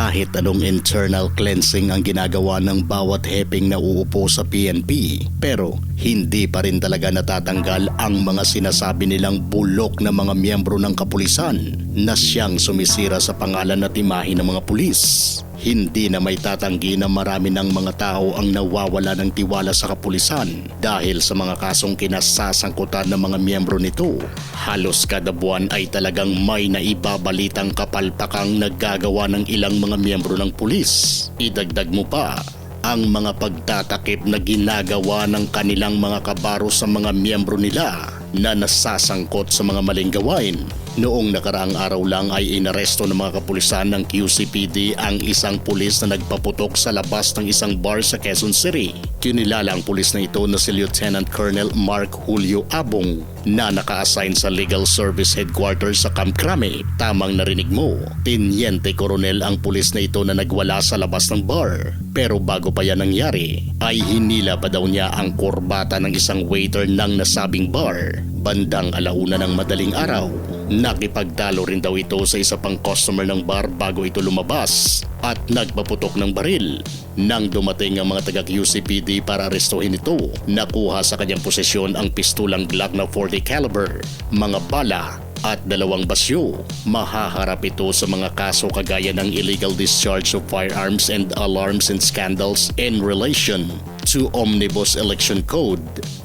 Kahit anong internal cleansing ang ginagawa ng bawat heping na uupo sa PNP, pero hindi pa rin talaga natatanggal ang mga sinasabi nilang bulok na mga miyembro ng kapulisan na siyang sumisira sa pangalan at imahe ng mga pulis. Hindi na may tatanggi na marami ng mga tao ang nawawala ng tiwala sa kapulisan dahil sa mga kasong kinasasangkutan ng mga miyembro nito. Halos kada buwan ay talagang may naibabalitang kapalpakang naggagawa ng ilang mga miyembro ng pulis. Idagdag mo pa ang mga pagtatakip na ginagawa ng kanilang mga kabaro sa mga miyembro nila na nasasangkot sa mga maling gawain. Noong nakaraang araw lang ay inaresto ng mga kapulisan ng QCPD ang isang pulis na nagpaputok sa labas ng isang bar sa Quezon City. Kinilala ang pulis na ito na si Lieutenant Colonel Mark Julio Abong na naka-assign sa Legal Service Headquarters sa Camp Crame. Tamang narinig mo, Tiniente Coronel ang pulis na ito na nagwala sa labas ng bar. Pero bago pa yan nangyari, ay hinila pa daw niya ang korbata ng isang waiter ng nasabing bar. Bandang alauna ng madaling araw, nakipagtalo rin daw ito sa isa pang customer ng bar bago ito lumabas at nagpaputok ng baril. Nang dumating ang mga taga QCPD para arestuhin ito, nakuha sa kanyang posisyon ang pistulang Glock na 40 caliber, mga bala at dalawang basyo. Mahaharap ito sa mga kaso kagaya ng illegal discharge of firearms and alarms and scandals in relation to Omnibus Election Code,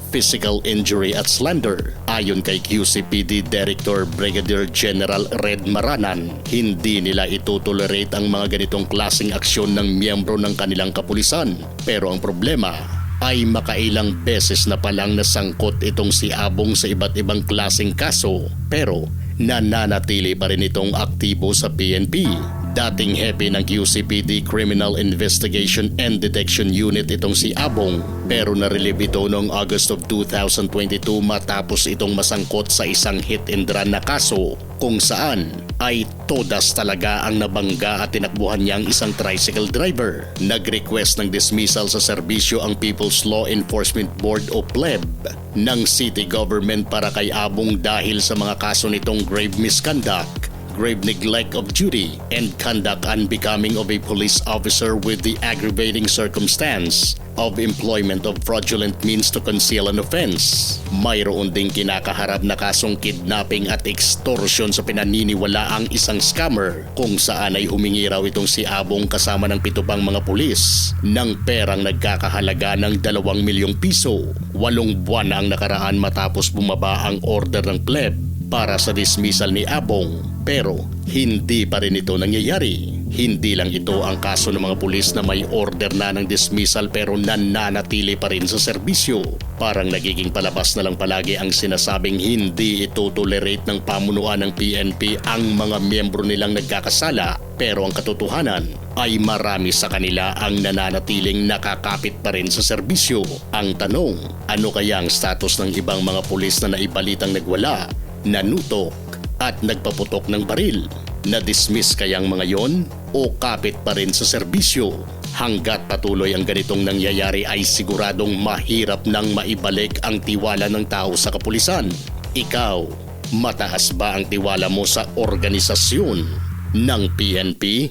physical injury at slander. Ayon kay QCPD Director Brigadier General Red Maranan, hindi nila itutolerate ang mga ganitong klaseng aksyon ng miyembro ng kanilang kapulisan. Pero ang problema, ay makailang beses na palang nasangkot itong si Abong sa iba't ibang klaseng kaso pero nananatili pa rin itong aktibo sa PNP. Dating hepe ng QCPD Criminal Investigation and Detection Unit itong si Abong pero narelieve ito noong August of 2022 matapos itong masangkot sa isang hit and run na kaso kung saan ay todas talaga ang nabangga at tinakbuhan niyang isang tricycle driver. Nag-request ng dismissal sa serbisyo ang People's Law Enforcement Board o PLEB ng city government para kay Abong dahil sa mga kaso nitong grave misconduct grave neglect of duty and conduct unbecoming of a police officer with the aggravating circumstance of employment of fraudulent means to conceal an offense. Mayroon ding kinakaharap na kasong kidnapping at extortion sa pinaniniwala ang isang scammer kung saan ay humingi raw itong si Abong kasama ng pito pang mga pulis ng perang nagkakahalaga ng dalawang milyong piso. Walong buwan na ang nakaraan matapos bumaba ang order ng pleb para sa dismissal ni Abong pero hindi pa rin ito nangyayari. Hindi lang ito ang kaso ng mga pulis na may order na ng dismissal pero nananatili pa rin sa serbisyo. Parang nagiging palabas na lang palagi ang sinasabing hindi ito tolerate ng pamunuan ng PNP ang mga miyembro nilang nagkakasala pero ang katotohanan ay marami sa kanila ang nananatiling nakakapit pa rin sa serbisyo. Ang tanong, ano kaya ang status ng ibang mga pulis na naibalitang nagwala nanutok at nagpaputok ng baril. Na-dismiss kayang mga yon o kapit pa rin sa serbisyo? Hanggat patuloy ang ganitong nangyayari ay siguradong mahirap nang maibalik ang tiwala ng tao sa kapulisan. Ikaw, mataas ba ang tiwala mo sa organisasyon ng PNP?